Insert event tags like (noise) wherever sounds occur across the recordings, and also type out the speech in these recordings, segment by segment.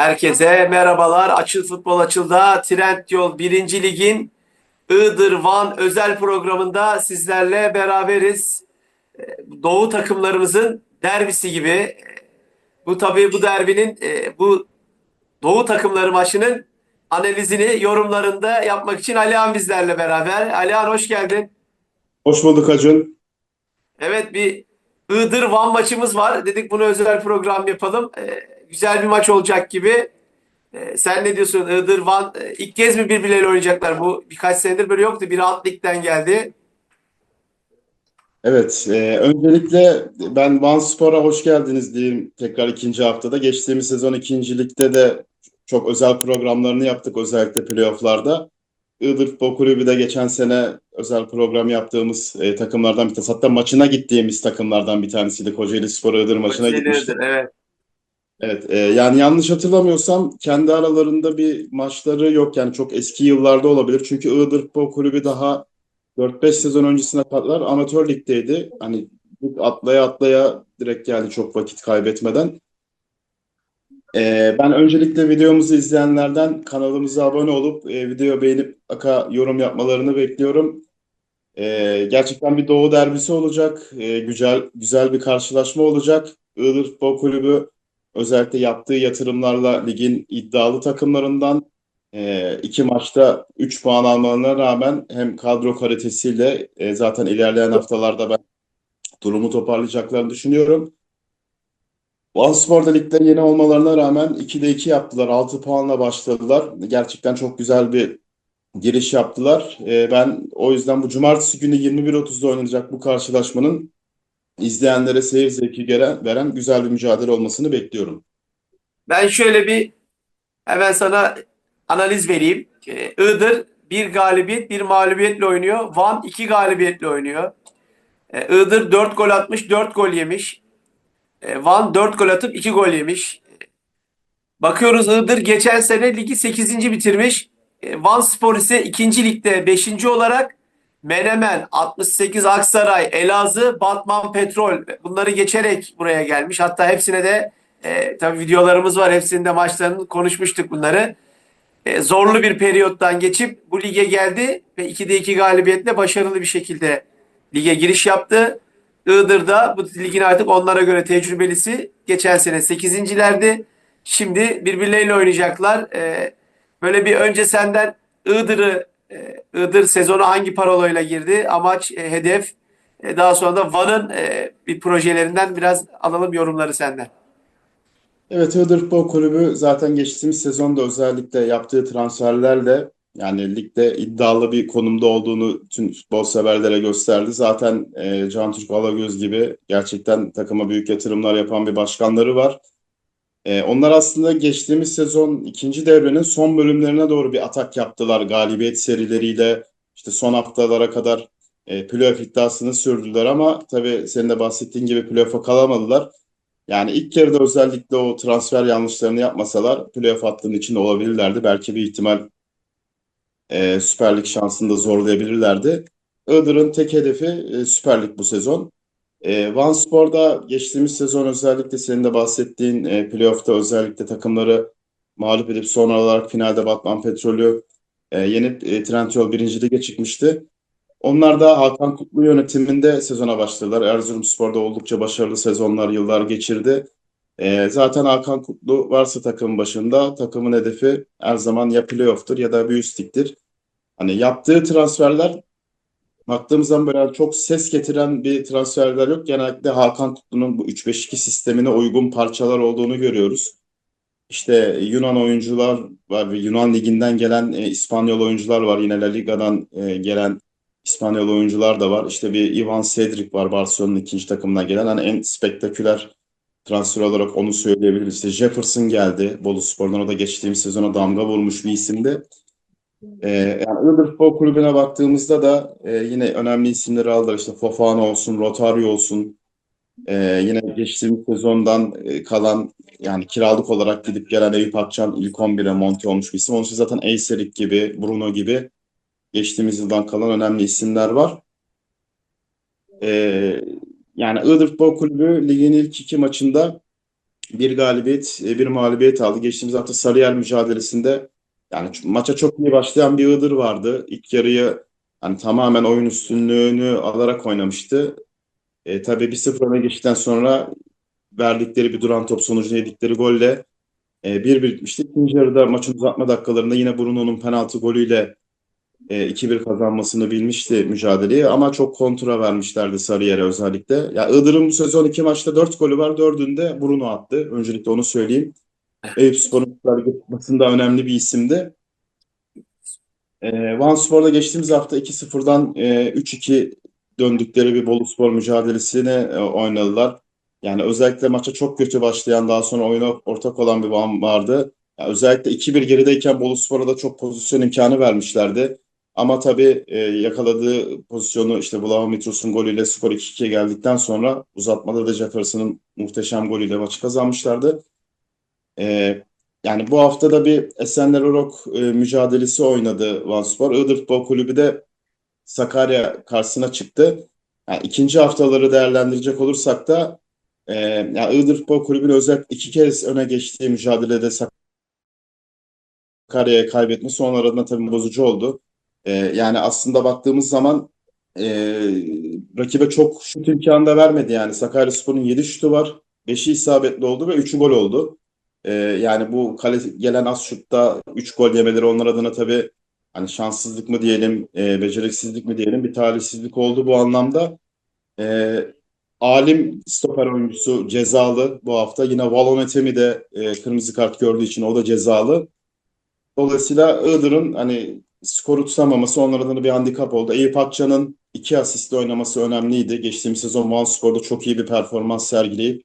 Herkese merhabalar. Açıl Futbol Açıl'da Trendyol 1. Lig'in Iğdır Van özel programında sizlerle beraberiz. Ee, Doğu takımlarımızın derbisi gibi. Bu tabii bu derbinin e, bu Doğu takımları maçının analizini yorumlarında yapmak için Alihan bizlerle beraber. Alihan hoş geldin. Hoş bulduk Acun. Evet bir Iğdır Van maçımız var. Dedik bunu özel program yapalım. Ee, güzel bir maç olacak gibi. Ee, sen ne diyorsun? Iğdır Van e, ilk kez mi birbirleriyle oynayacaklar? Bu birkaç senedir böyle yoktu. Biri alt ligden geldi. Evet, e, öncelikle ben Van Spor'a hoş geldiniz diyeyim tekrar ikinci haftada. Geçtiğimiz sezon ikincilikte de çok özel programlarını yaptık özellikle playofflarda. Iğdır Futbol Kulübü de geçen sene özel program yaptığımız e, takımlardan bir tanesi. Hatta maçına gittiğimiz takımlardan bir tanesiydi. Kocaeli Spor Iğdır maçına gitmiştik. Evet. Evet, e, yani yanlış hatırlamıyorsam kendi aralarında bir maçları yok. Yani çok eski yıllarda olabilir. Çünkü Iğdır Futbol Kulübü daha 4-5 sezon öncesine kadar amatör ligdeydi. Hani atlaya atlaya direkt geldi çok vakit kaybetmeden. E, ben öncelikle videomuzu izleyenlerden kanalımıza abone olup e, video beğenip aka yorum yapmalarını bekliyorum. E, gerçekten bir Doğu derbisi olacak. E, güzel güzel bir karşılaşma olacak. Iğdır Futbol Kulübü özellikle yaptığı yatırımlarla ligin iddialı takımlarından e, iki maçta 3 puan almalarına rağmen hem kadro kalitesiyle e, zaten ilerleyen haftalarda ben durumu toparlayacaklarını düşünüyorum. Vanspor'da ligde yeni olmalarına rağmen 2'de 2 yaptılar. 6 puanla başladılar. Gerçekten çok güzel bir giriş yaptılar. E, ben o yüzden bu cumartesi günü 21.30'da oynanacak bu karşılaşmanın izleyenlere seyir zevki veren, veren güzel bir mücadele olmasını bekliyorum. Ben şöyle bir hemen sana analiz vereyim. Ee, Iğdır bir galibiyet, bir mağlubiyetle oynuyor. Van iki galibiyetle oynuyor. Ee, Iğdır 4 gol atmış, 4 gol yemiş. Ee, Van 4 gol atıp 2 gol yemiş. Bakıyoruz Iğdır geçen sene ligi 8. bitirmiş. Van Spor ise 2. ligde 5. olarak Menemen, 68 Aksaray, Elazığ, Batman Petrol bunları geçerek buraya gelmiş. Hatta hepsine de e, tabii videolarımız var. Hepsinde maçlarını konuşmuştuk bunları. E, zorlu bir periyottan geçip bu lige geldi ve 2'de 2 galibiyetle başarılı bir şekilde lige giriş yaptı. Iğdır'da bu ligin artık onlara göre tecrübelisi. Geçen sene 8.lerdi. Şimdi birbirleriyle oynayacaklar. E, böyle bir önce senden Iğdır'ı e, Iğdır sezonu hangi parolayla girdi? Amaç, e, hedef. E, daha sonra da Van'ın e, bir projelerinden biraz alalım yorumları senden. Evet, Iğdır Futbol Kulübü zaten geçtiğimiz sezonda özellikle yaptığı transferlerle yani ligde iddialı bir konumda olduğunu tüm futbol severlere gösterdi. Zaten e, Can Türk Alagöz gibi gerçekten takıma büyük yatırımlar yapan bir başkanları var. E, onlar aslında geçtiğimiz sezon ikinci devrenin son bölümlerine doğru bir atak yaptılar. Galibiyet serileriyle işte son haftalara kadar e, playoff iddiasını sürdüler ama tabii senin de bahsettiğin gibi playoff'a kalamadılar. Yani ilk yarıda özellikle o transfer yanlışlarını yapmasalar playoff hattının içinde olabilirlerdi. Belki bir ihtimal e, Süper Lig şansını da zorlayabilirlerdi. Iğdır'ın tek hedefi e, Süper Lig bu sezon. E, Vanspor'da geçtiğimiz sezon özellikle senin de bahsettiğin e, playoff'ta özellikle takımları mağlup edip son olarak finalde Batman Petrol'ü e, yenip e, Trendyol birinci lige çıkmıştı. Onlar da Hakan Kutlu yönetiminde sezona başladılar. Erzurumspor'da oldukça başarılı sezonlar, yıllar geçirdi. E, zaten Hakan Kutlu varsa takımın başında takımın hedefi her zaman ya playoff'tur ya da bir üst. Hani yaptığı transferler baktığımız zaman böyle çok ses getiren bir transferler yok. Genellikle Hakan Kutlu'nun bu 3-5-2 sistemine uygun parçalar olduğunu görüyoruz. İşte Yunan oyuncular var ve Yunan liginden gelen e, İspanyol oyuncular var. Yine La Liga'dan e, gelen İspanyol oyuncular da var. İşte bir Ivan Cedric var Barcelona'nın ikinci takımına gelen. Hani en spektaküler transfer olarak onu söyleyebiliriz. İşte Jefferson geldi. Boluspor'dan o da geçtiğimiz sezona damga vurmuş bir isimdi. Ee, yani Iğdır Futbol Kulübü'ne baktığımızda da e, yine önemli isimleri aldılar. İşte Fofana olsun, Rotario olsun. Ee, yine geçtiğimiz sezondan e, kalan yani kiralık olarak gidip gelen Eyüp Akçan ilk 11'e monte olmuş bir isim. Onun için zaten Eyserik gibi, Bruno gibi geçtiğimiz yıldan kalan önemli isimler var. Ee, yani Iğdır Kulübü ligin ilk iki maçında bir galibiyet, e, bir mağlubiyet aldı. Geçtiğimiz hafta Sarıyer mücadelesinde yani maça çok iyi başlayan bir Iğdır vardı. İlk yarıyı hani tamamen oyun üstünlüğünü alarak oynamıştı. E, tabii 1-0 öne geçtikten sonra verdikleri bir duran top sonucunda yedikleri golle e, 1-1 bitmişti. İkinci yarıda maçın uzatma dakikalarında yine Bruno'nun penaltı golüyle e, 2-1 kazanmasını bilmişti mücadeleyi ama çok kontra vermişlerdi Sarıyer'e özellikle. Ya Iğdır'ın bu sezon iki maçta 4 golü var. Dördünde Bruno attı. Öncelikle onu söyleyeyim. Eyüpspor'un Süper Lig'e çıkmasında önemli bir isimdi. E, Vanspor'da geçtiğimiz hafta 2-0'dan e, 3-2 döndükleri bir Boluspor mücadelesine e, oynadılar. Yani özellikle maça çok kötü başlayan daha sonra oyuna ortak olan bir Van vardı. Ya özellikle 2-1 gerideyken Boluspor'a da çok pozisyon imkanı vermişlerdi. Ama tabii e, yakaladığı pozisyonu işte Vlaho Mitros'un golüyle skor 2-2'ye geldikten sonra uzatmada da Jefferson'ın muhteşem golüyle maçı kazanmışlardı. E, yani bu hafta da bir Esenler Orok e, mücadelesi oynadı Vanspor. Iğdır Kulübü de Sakarya karşısına çıktı. Yani ikinci haftaları değerlendirecek olursak da e, yani Iğdır Kulübü'nün özellikle iki kez öne geçtiği mücadelede Sakarya'ya kaybetmesi onlar adına tabii bozucu oldu. E, yani aslında baktığımız zaman e, rakibe çok şut imkanı da vermedi. Yani Sakaryaspor'un 7 şutu var. 5'i isabetli oldu ve 3'ü gol oldu. E, yani bu kale gelen az şutta 3 gol yemeleri onlar adına tabii hani şanssızlık mı diyelim, e, beceriksizlik mi diyelim bir talihsizlik oldu bu anlamda. E, Alim stoper oyuncusu cezalı bu hafta. Yine Valonetemi de e, kırmızı kart gördüğü için o da cezalı. Dolayısıyla Iğdır'ın hani skoru tutamaması onlar adına bir handikap oldu. Eyüp Akça'nın iki asistle oynaması önemliydi. Geçtiğimiz sezon Vanspor'da çok iyi bir performans sergileyip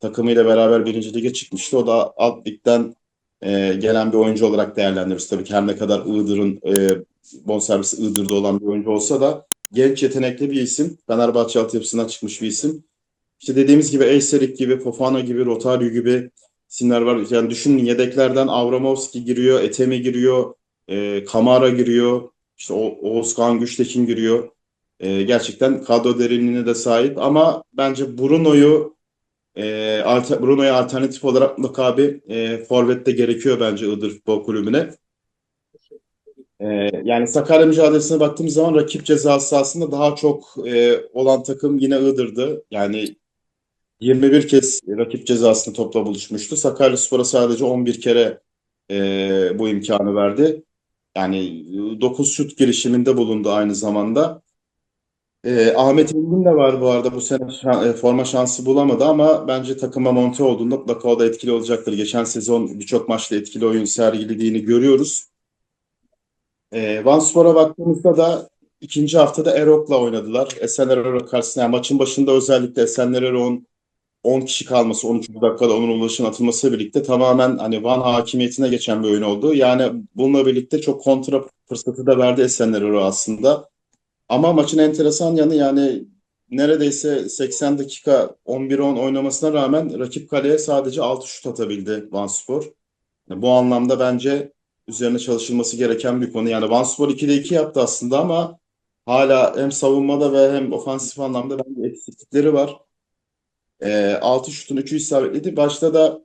takımıyla beraber birinci lige çıkmıştı. O da alt ligden e, gelen bir oyuncu olarak değerlendiriyoruz. Tabii ki her ne kadar Iğdır'ın e, bonservisi Iğdır'da olan bir oyuncu olsa da genç yetenekli bir isim. Fenerbahçe altyapısından çıkmış bir isim. İşte dediğimiz gibi Eyserik gibi, Fofana gibi, Rotario gibi isimler var. Yani düşünün yedeklerden Avramovski giriyor, Etemi giriyor, e, Kamara giriyor, işte o Oğuzkan Güçtekin giriyor. E, gerçekten kadro derinliğine de sahip ama bence Bruno'yu e, Bruno'ya alternatif olarak mutlaka bir e, forvet de gerekiyor bence Iğdır Futbol Kulübü'ne. E, yani Sakarya mücadelesine baktığımız zaman rakip ceza sahasında daha çok e, olan takım yine Iğdır'dı. Yani 21 kez rakip cezasında topla buluşmuştu. Sakaryaspor'a sadece 11 kere e, bu imkanı verdi. Yani 9 şut girişiminde bulundu aynı zamanda. E, Ahmet İlgin de var bu arada bu sene şa- e, forma şansı bulamadı ama bence takıma monte olduğunda mutlaka o da etkili olacaktır. Geçen sezon birçok maçta etkili oyun sergilediğini görüyoruz. E, Vanspor'a baktığımızda da ikinci haftada Erok'la oynadılar. Esenler Erok karşısında yani maçın başında özellikle Esenler Erok'un 10 kişi kalması, 13. dakikada Onur Ulaş'ın atılmasıyla birlikte tamamen hani Van hakimiyetine geçen bir oyun oldu. Yani bununla birlikte çok kontra fırsatı da verdi Esenler Erok aslında. Ama maçın enteresan yanı yani neredeyse 80 dakika 11-10 oynamasına rağmen rakip kaleye sadece 6 şut atabildi Vanspor. Yani bu anlamda bence üzerine çalışılması gereken bir konu. Yani Vanspor 2'de 2 yaptı aslında ama hala hem savunmada ve hem ofansif anlamda bence eksiklikleri var. E, 6 şutun 3'ü isabetliydi. Başta da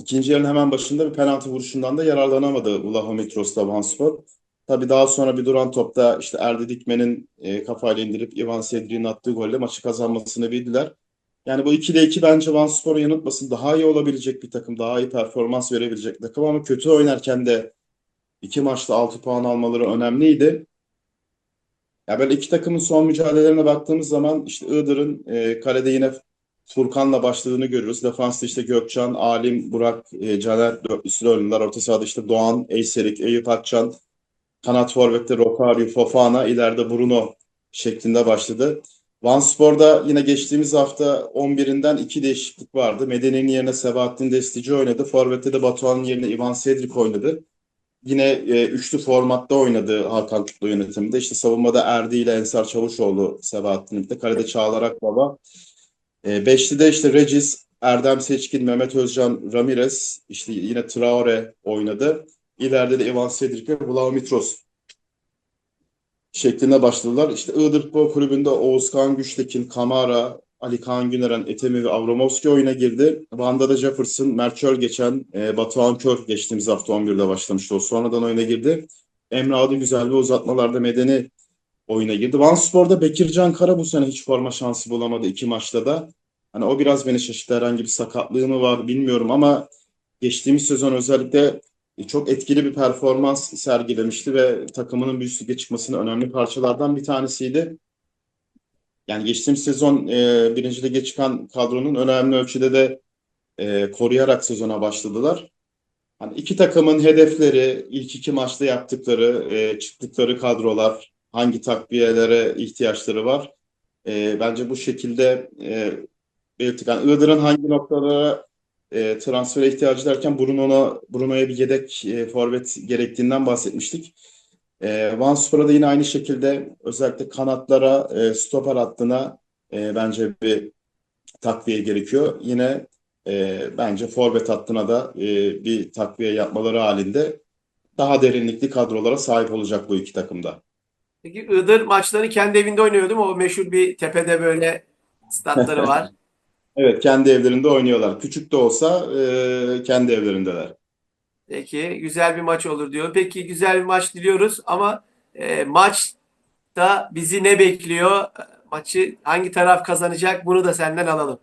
ikinci yarının hemen başında bir penaltı vuruşundan da yararlanamadı Vlaho Mitros'ta Vanspor. Tabii daha sonra bir duran topta işte Erdi Dikmen'in e, kafayla indirip Ivan Sedri'nin attığı golle maçı kazanmasını bildiler. Yani bu 2'de 2 bence Vanspor'u yanıltmasın. Daha iyi olabilecek bir takım, daha iyi performans verebilecek bir takım ama kötü oynarken de iki maçta 6 puan almaları önemliydi. Ya böyle iki takımın son mücadelelerine baktığımız zaman işte Iğdır'ın e, kalede yine Furkan'la başladığını görüyoruz. Defansta işte Gökçen, Alim, Burak, e, Caner dörtlüsü oynadılar. Orta sahada işte Doğan, Eyserik, Eyüp Akçan, kanat forvette Rokario, Fofana, ileride Bruno şeklinde başladı. Vanspor'da yine geçtiğimiz hafta 11'inden iki değişiklik vardı. Medeni'nin yerine Sebahattin Destici oynadı. Forvet'te de Batuhan'ın yerine Ivan Sedrik oynadı. Yine e, üçlü formatta oynadı Hakan Kutlu yönetiminde. İşte savunmada Erdi ile Ensar Çavuşoğlu Sebahattin birlikte. Kalede Çağlar Akbaba. E, beşlide işte Regis, Erdem Seçkin, Mehmet Özcan, Ramirez, işte yine Traore oynadı. İleride de Ivan Sedrik ve Mitros şeklinde başladılar. İşte Iğdır Kulübü'nde Oğuzkan Güçtekin, Kamara, Ali Kaan Güneren, Etemi ve Avramovski oyuna girdi. Van'da da Jefferson, Mert Çöl geçen, e, Batuhan Kör geçtiğimiz hafta 11'de başlamıştı. O sonradan oyuna girdi. Emre Adı güzel ve uzatmalarda Medeni oyuna girdi. Van Spor'da Bekircan Kara bu sene hiç forma şansı bulamadı iki maçta da. Hani o biraz beni şaşırttı. Herhangi bir sakatlığı mı var bilmiyorum ama geçtiğimiz sezon özellikle çok etkili bir performans sergilemişti ve takımının üst lige çıkmasının önemli parçalardan bir tanesiydi. Yani geçtiğimiz sezon e, birinci lige çıkan kadronun önemli ölçüde de e, koruyarak sezona başladılar. Hani iki takımın hedefleri, ilk iki maçta yaptıkları, e, çıktıkları kadrolar, hangi takviyelere ihtiyaçları var. E, bence bu şekilde e, belirttik. Yani Iğdır'ın hangi noktalara e, transfere ihtiyacı derken Bruno'na Bruno'ya bir yedek e, forvet gerektiğinden bahsetmiştik. E, Van Spor'a da yine aynı şekilde özellikle kanatlara, e, stoper hattına e, bence bir takviye gerekiyor. Yine e, bence forvet hattına da e, bir takviye yapmaları halinde daha derinlikli kadrolara sahip olacak bu iki takımda. Peki Iğdır maçlarını kendi evinde oynuyor değil mi? O meşhur bir tepede böyle statları var. (laughs) Evet, kendi evlerinde oynuyorlar. Küçük de olsa e, kendi evlerindeler. Peki güzel bir maç olur diyor. Peki güzel bir maç diliyoruz ama e, maçta bizi ne bekliyor? Maçı hangi taraf kazanacak? Bunu da senden alalım.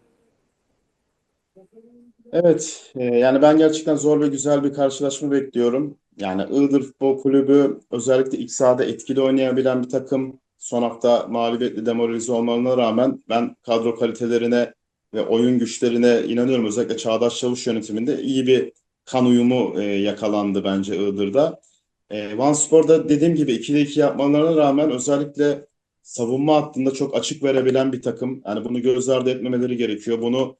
Evet, e, yani ben gerçekten zor ve güzel bir karşılaşma bekliyorum. Yani Iğdır Futbol Kulübü özellikle ilk sahada etkili oynayabilen bir takım. Son hafta mağlubiyetle demoralize olmalarına rağmen ben kadro kalitelerine ve oyun güçlerine inanıyorum. Özellikle Çağdaş Çavuş yönetiminde iyi bir kan uyumu e, yakalandı bence Iğdır'da. E, Vanspor'da dediğim gibi 2'de 2 yapmalarına rağmen özellikle savunma hattında çok açık verebilen bir takım. Yani bunu göz ardı etmemeleri gerekiyor. Bunu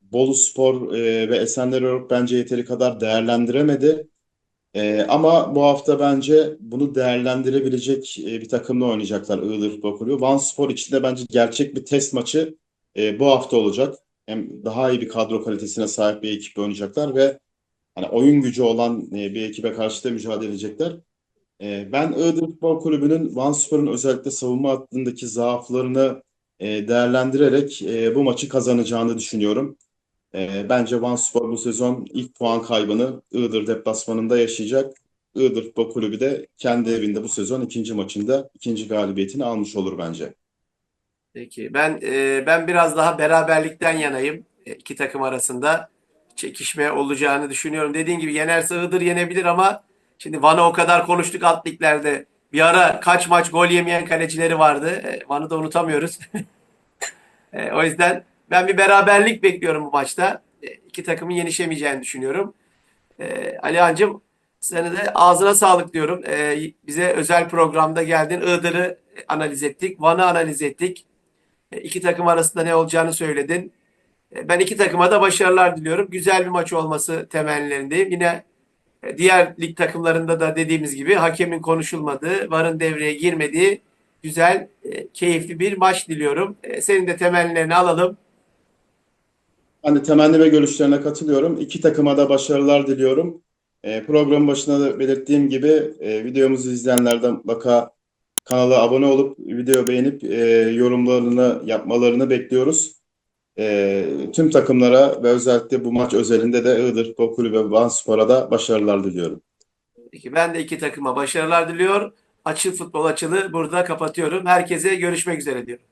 Boluspor e, ve Esenleroruk bence yeteri kadar değerlendiremedi. E, ama bu hafta bence bunu değerlendirebilecek e, bir takımla oynayacaklar Iğdır Futbol Kulübü. Vanspor için de bence gerçek bir test maçı e, bu hafta olacak. Hem daha iyi bir kadro kalitesine sahip bir ekiple oynayacaklar ve hani oyun gücü olan e, bir ekibe karşı da mücadele edecekler. E, ben Iğdır Futbol Kulübü'nün Vanspor'un özellikle savunma hattındaki zaaflarını e, değerlendirerek e, bu maçı kazanacağını düşünüyorum. E, bence Vanspor bu sezon ilk puan kaybını Iğdır deplasmanında yaşayacak. Iğdır Futbol Kulübü de kendi evinde bu sezon ikinci maçında ikinci galibiyetini almış olur bence. Peki ben e, ben biraz daha beraberlikten yanayım. E, iki takım arasında çekişme olacağını düşünüyorum. Dediğin gibi yenerse Iğdır yenebilir ama şimdi Van'ı o kadar konuştuk alt liglerde. Bir ara kaç maç gol yemeyen kalecileri vardı. E, Van'ı da unutamıyoruz. (laughs) E, o yüzden ben bir beraberlik bekliyorum bu maçta. E, iki takımın yenişemeyeceğini düşünüyorum. E, Alihan'cığım sana da ağzına sağlık diyorum. E, bize özel programda geldin. Iğdır'ı analiz ettik. Van'ı analiz ettik. E, iki takım arasında ne olacağını söyledin. E, Ben iki takıma da başarılar diliyorum. Güzel bir maç olması temennilerindeyim. Yine e, diğer lig takımlarında da dediğimiz gibi hakemin konuşulmadığı, VAR'ın devreye girmediği güzel, keyifli bir maç diliyorum. Senin de temennilerini alalım. Ben de temenni ve görüşlerine katılıyorum. İki takıma da başarılar diliyorum. Programın başında da belirttiğim gibi videomuzu izleyenlerden mutlaka kanala abone olup video beğenip e, yorumlarını yapmalarını bekliyoruz. E, tüm takımlara ve özellikle bu maç özelinde de Iğdır Kulübü ve Vanspor'a da başarılar diliyorum. Peki ben de iki takıma başarılar diliyor. Açıl futbol açılı burada kapatıyorum. Herkese görüşmek üzere diyorum.